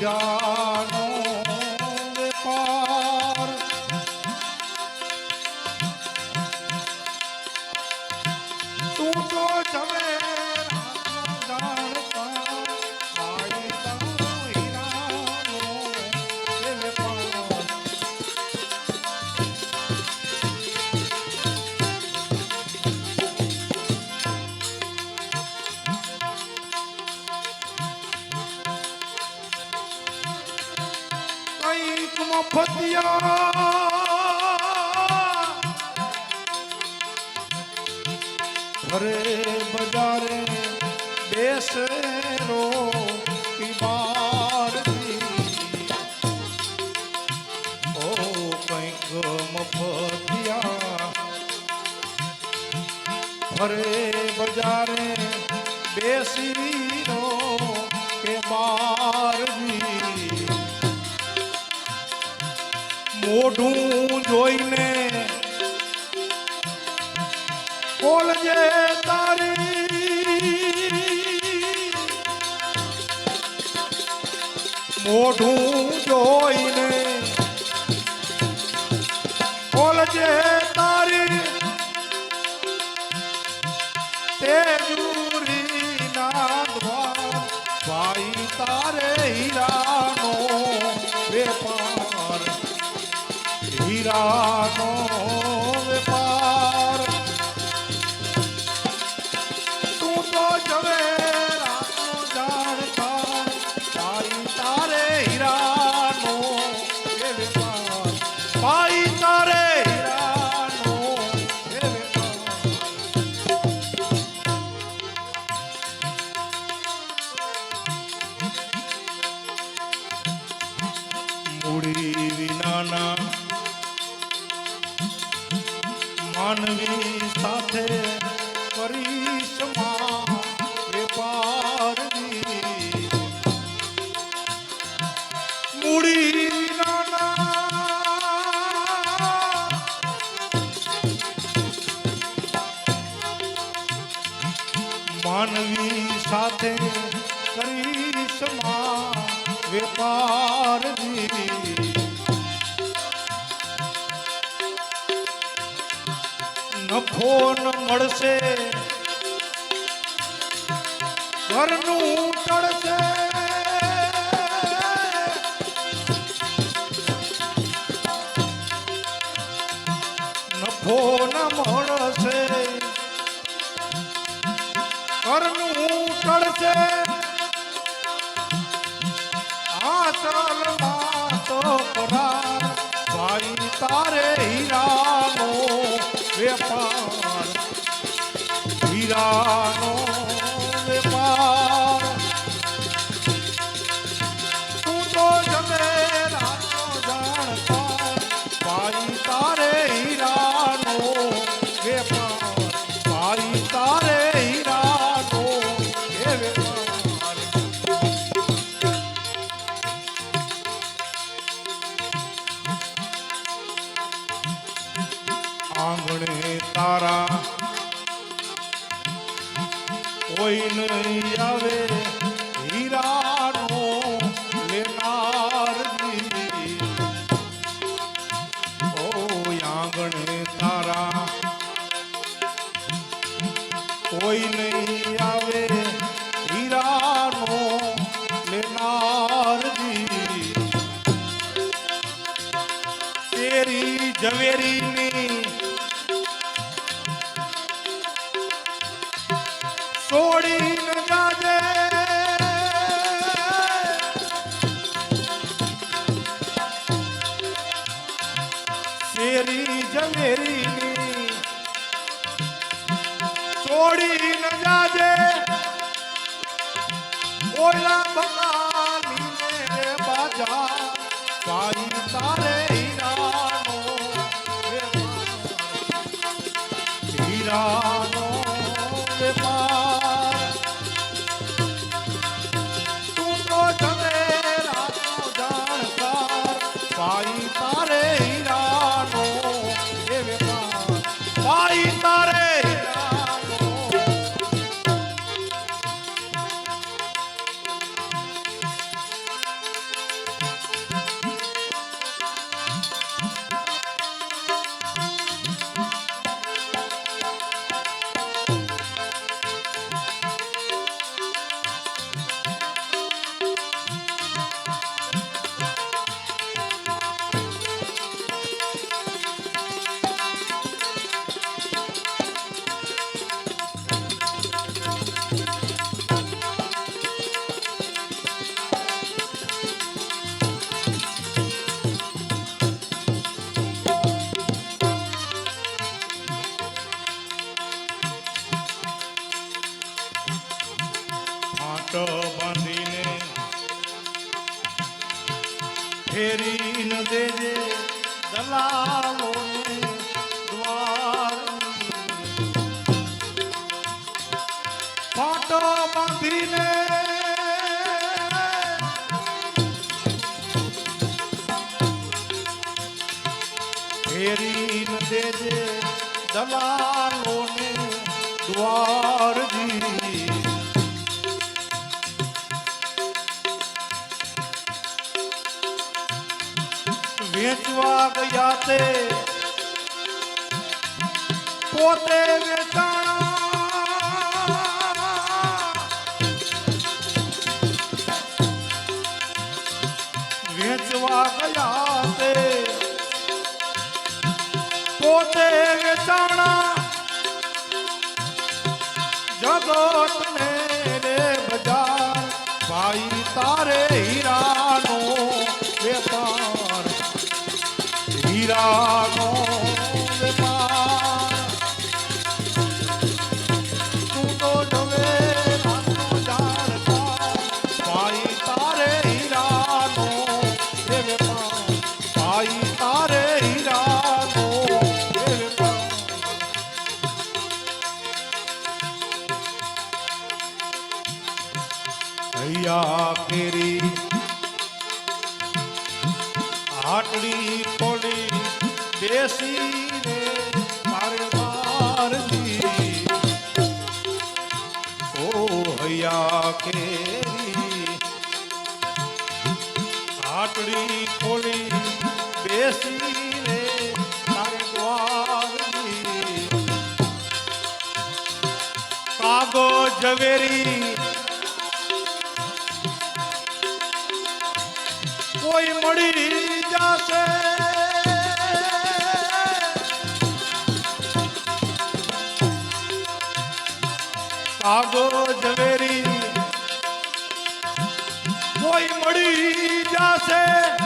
Ram ભરે બજારે બેસી નો કે બારજી મોઢું જોઈને કોલજે તારી. મોઢું જોઈને કોલજે জানো દેશમાં વેપારથી નફો ન મળશે ઘરનું ટળશે નફો ન મળશે ઘરનું ટળશે તારે હીરાનો વેપાર હીરાનો છોડી ન ફેરીન દેજે દલાલોને દ્વારજી લેવા ગયા તે પોતે વેચાણા. વેચવા ગયા તે પોતે વેચાણા. જગતને પાટડી ખોલી બેસી રે તારે કાગો ઝવેરી. કોઈ મળી જશે. કાગો ઝવેરી. કોઈ મળી আছে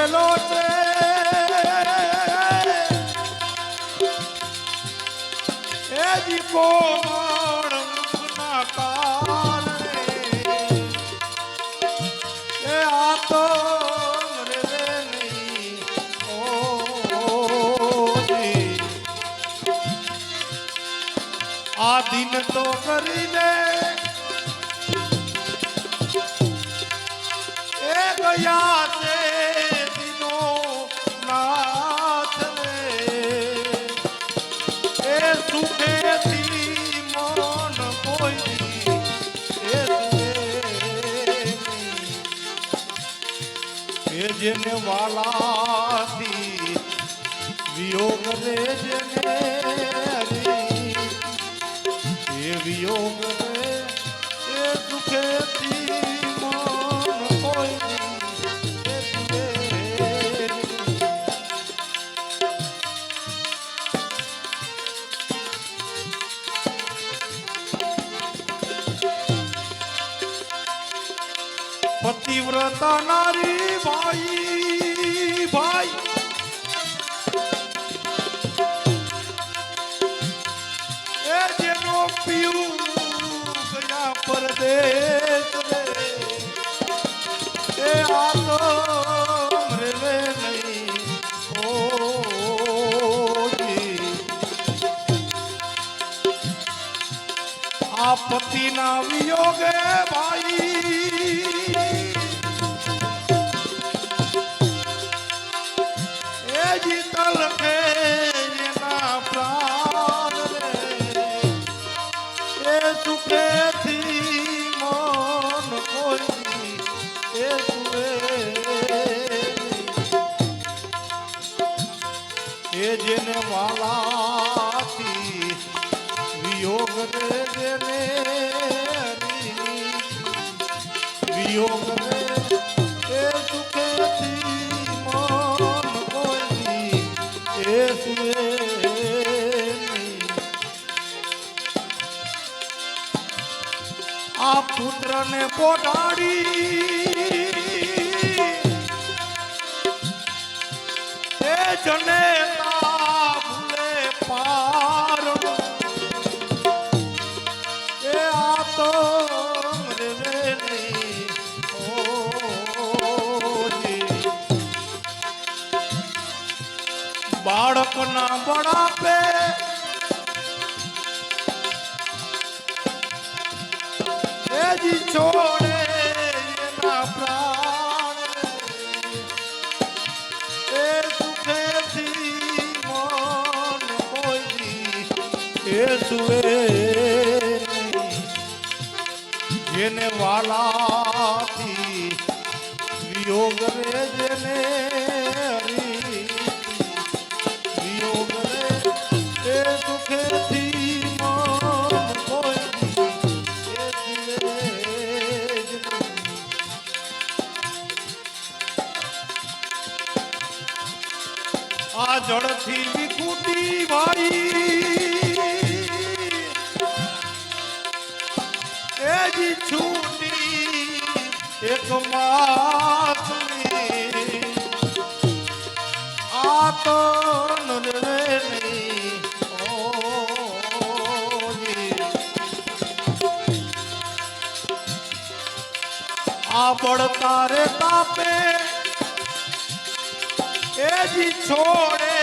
કરેલો છે એ દીપો એ તો કર Yeah. വിയോഗേ വായി આ પુત્રને પોટાડી એ જનેતા બાળકના बड़ा એજી છોડે એના પ્રાણ. એ સુખેથી મન કોઈ એ નહીં. જેને વાલાથી રે આ જળથી વિકુટી ભાઈ એજી છૂટી એક માસની આ આ બળતા રે તાપે એજી છોડે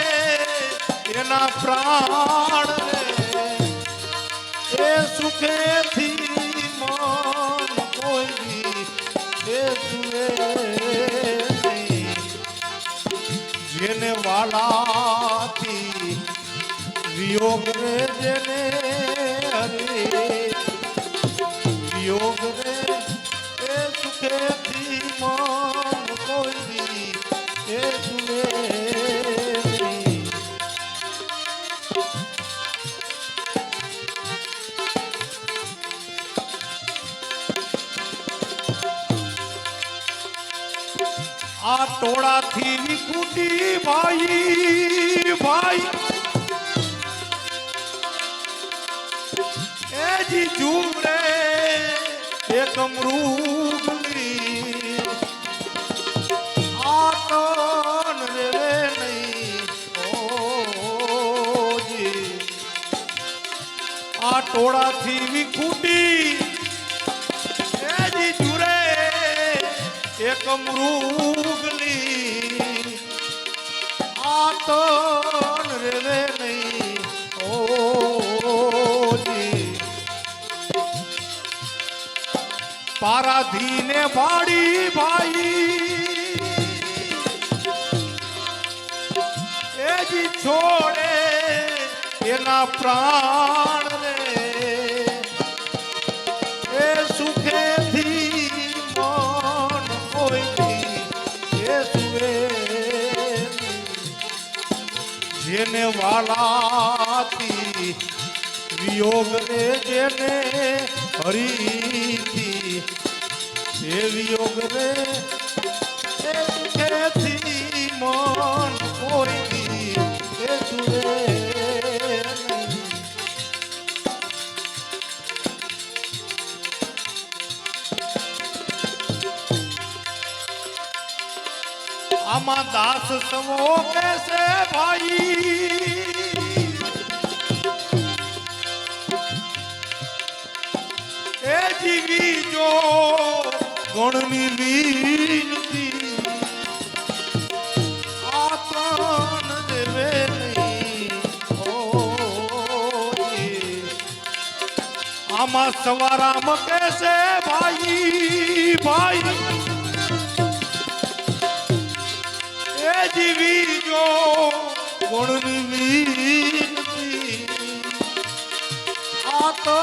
એના પ્રાણ એ સુખેથી મન કોઈ એ સુએ. જેને વાલાથી વિયોગ જેને આ ટોળાથી વિકુટી ભાઈ ભાઈ. એ જુમરે એક મૃગની આ તન રે આ ટોળાથી વિકુટી એક મૃગલી આ તો રે નહીં. ઓજી પારાધીને વાડી ભાઈ. એજી છોડે એના પ્રાણ રે. જેને વાલાથી વિયોગ રે જેને હરીથી એ વિયોગ રે સુખેથી મન કોઈ એ આમાં દાસ સવો કેસે ભાઈ? એ જીવી જો ગણની લીનતી આ ત્રણ દેવે. આમાં સવારામ કેસે ભાઈ? ભાઈ. ગુણની વીનતી આ તો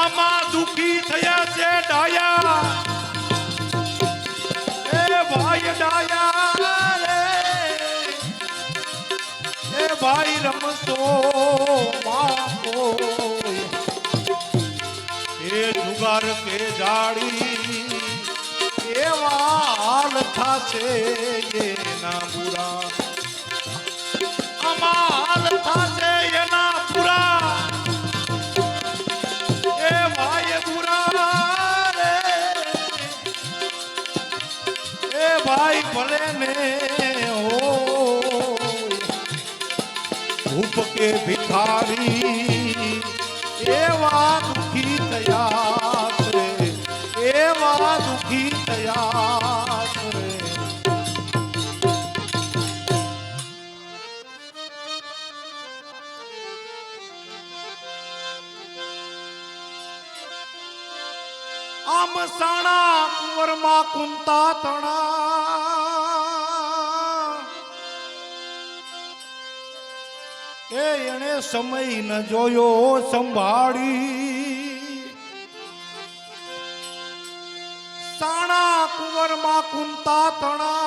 આમાં દુખી થયા છે ડાયા. એ ભાઈ ડાયા રે. એ ભાઈ રમતો માકો એ જુગાર કે જાડી, એવા હાલ થાશે એના બુરા ભાઈ ભલે ને ભૂપ કે ભિખારી એવા દુખી થયા એવા દુખી થયા સાણા કુંવરમાં કુંતા તણા. એ એણે સમય ન જોયો સંભાળી. સાણા કુંવરમાં કુંતા તણા.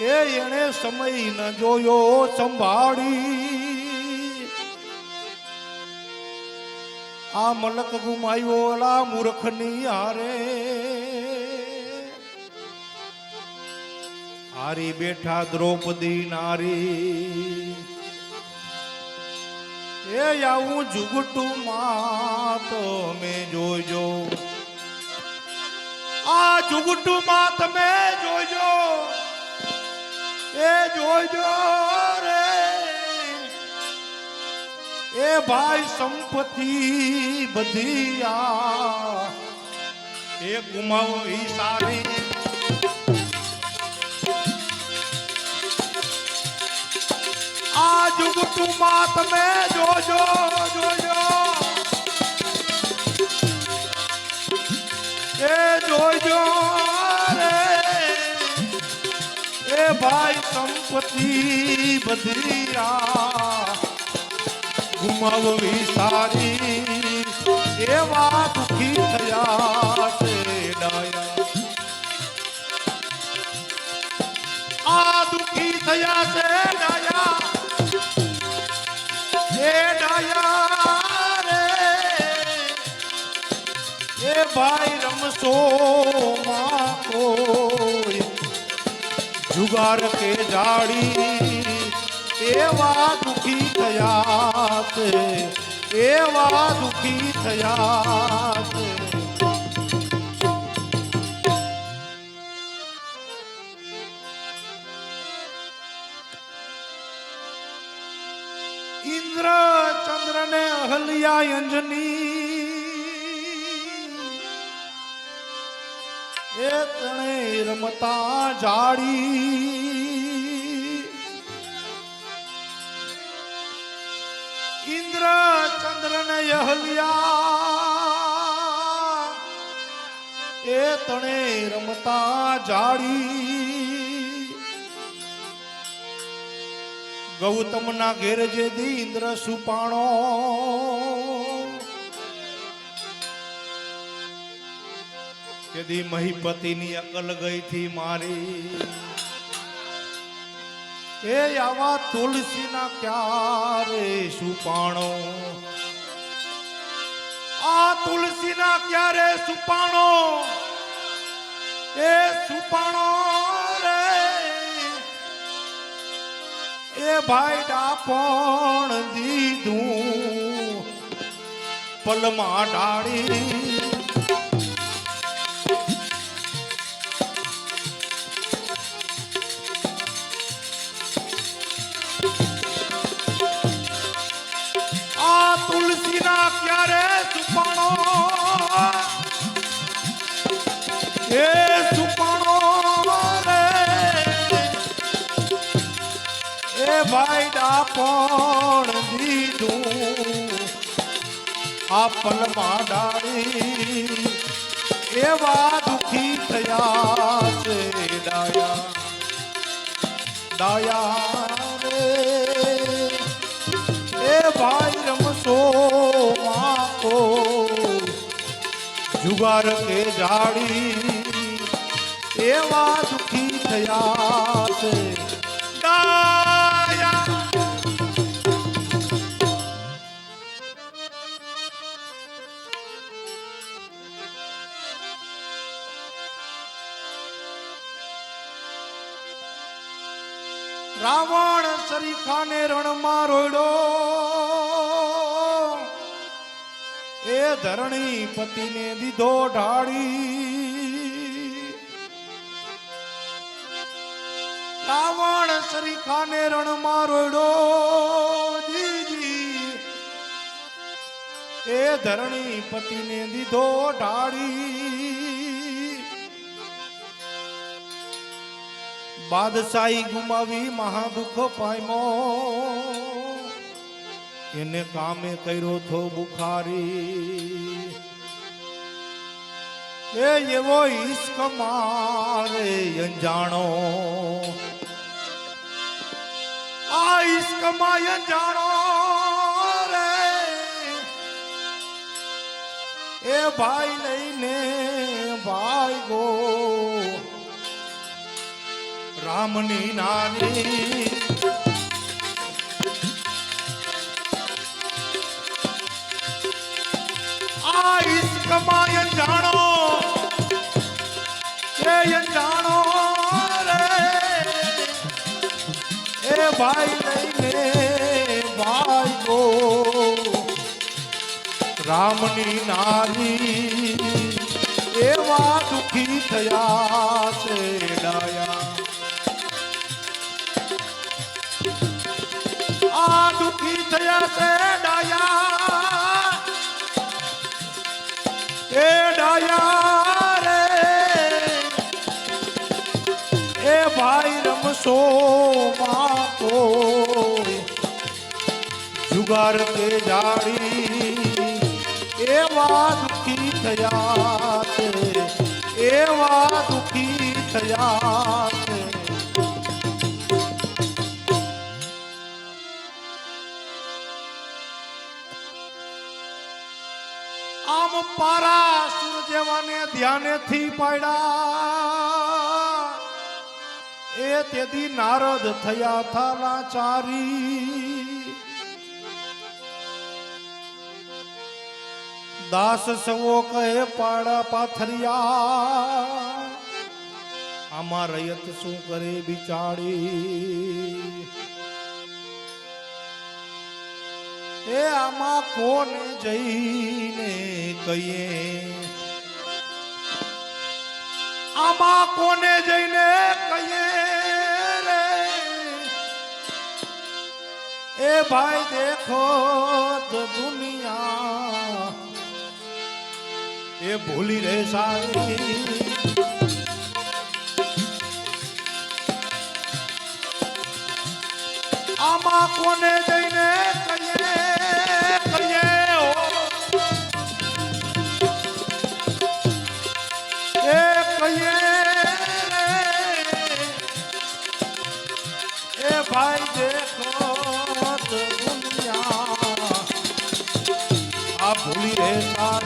એ એણે સમય ન જોયો સંભાળી. આ મલક ગુમાયો ઓલા મૂર્ખની હારે. હારી બેઠા દ્રૌપદી નારી. એ આવું જુગટું માં તમે જોજો. આ જુગટું માં તમે જોજો. એ જોજો. એ ભાઈ સંપત્તિ બધી એ ઈ સારી. આ જુગટુમાં તમે જોજો જોજો. એ જોજો રે. એ ભાઈ સંપત્તિ બધી આ. ગુમાવવી સારી, એવા દુખી થયા છે ડાયા. આ દુખી થયા છે ડાયા. એ ડાયા રે. એ ભાઈ રમશો માં જુગાર કે જાડી, એવા થયા એવા દુખી થયા છે ઇન્દ્ર ચંદ્ર ને અહલ્યા અંજની એ તણે રમતા જાડી. ચંદ્ર ને અહલ્યા. એ તણે રમતા જાડી. ગૌતમ ના ઘેર જે દી ઇન્દ્ર સુપાણો. કેદી મહીપતિની અકલ ગઈ થી મારી. એ આવા તુલસીના ક્યારે સુપાણો? આ તુલસીના ક્યારે સુપાણો? એ સુપાણો રે. એ ભાઈ ડાપણ દીધું, પલમાં ડાળી. તુલસીના ક્યારે સુપાણો. એ સુપાણો રે એ ભાઈ ડાપણ દીધું આ પલમાં ડાળી એવા દુખી થયા છે ડાયા. ડાયા જુગાર કે જાડી એવા દુખી થયા રાવણ સરીખાને રણમાં રોડ્યો ધરણી પતિને દીધો ઢાળી. રાવણ સરીખાને રણમાં જીજી એ ધરણી પતિને દીધો ઢાળી. બાદશાહી ગુમાવી મહાદુખ પામ્યો એને કામે કર્યો થો બુખારી. એ એવો ઈશ્ક મારે અંજાણો. આ ઈશ્કમાં અંજાણો રે. એ ભાઈ લઈને ભાઈ ગો રામની નાની ભાઈ લઈને ભાઈ ગો રામની નારી એવા દુખી થયા છે, ડાયા. આ દુખી થયા છે કે જાડી, એવા દુખી થયા એવા દુખી થયા આમ પારા સુર જેવાને ધ્યાનેથી પાડ્યા. એ તેથી નારદ થયા થાલા ચારી. દાસ સવો કહે પાડા પાથરિયા. આમાં રયત શું કરે બિચારી? એ આમાં કોને જઈને કહીએ? આમાં કોને જઈને કહીએ રે? એ ભાઈ દેખો દુનિયા એ ભૂલી રે સારી આમાં કોને જઈને કહીએ કહીએ એ કહીએ, એ ભાઈ દેખો દુનિયા. આ ભૂલી રે સારી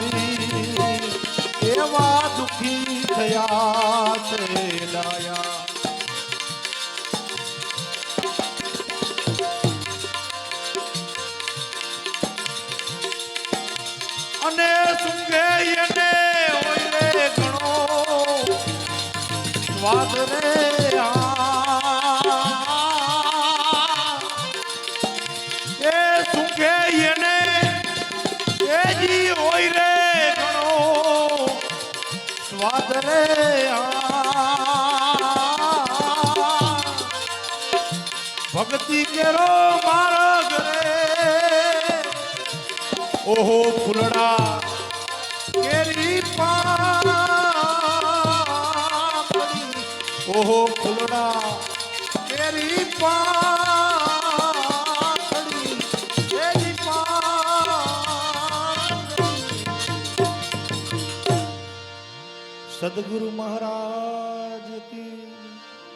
અને સુંગે એને ઓય ઘણો સ્વાદ રે ભક્તિ કેરો મારા ઘરે. ઓહો ફૂલડા કેરી પાપડી ઓહો ફૂલડા કેરી પાપડી સદગુરુ મહારાજ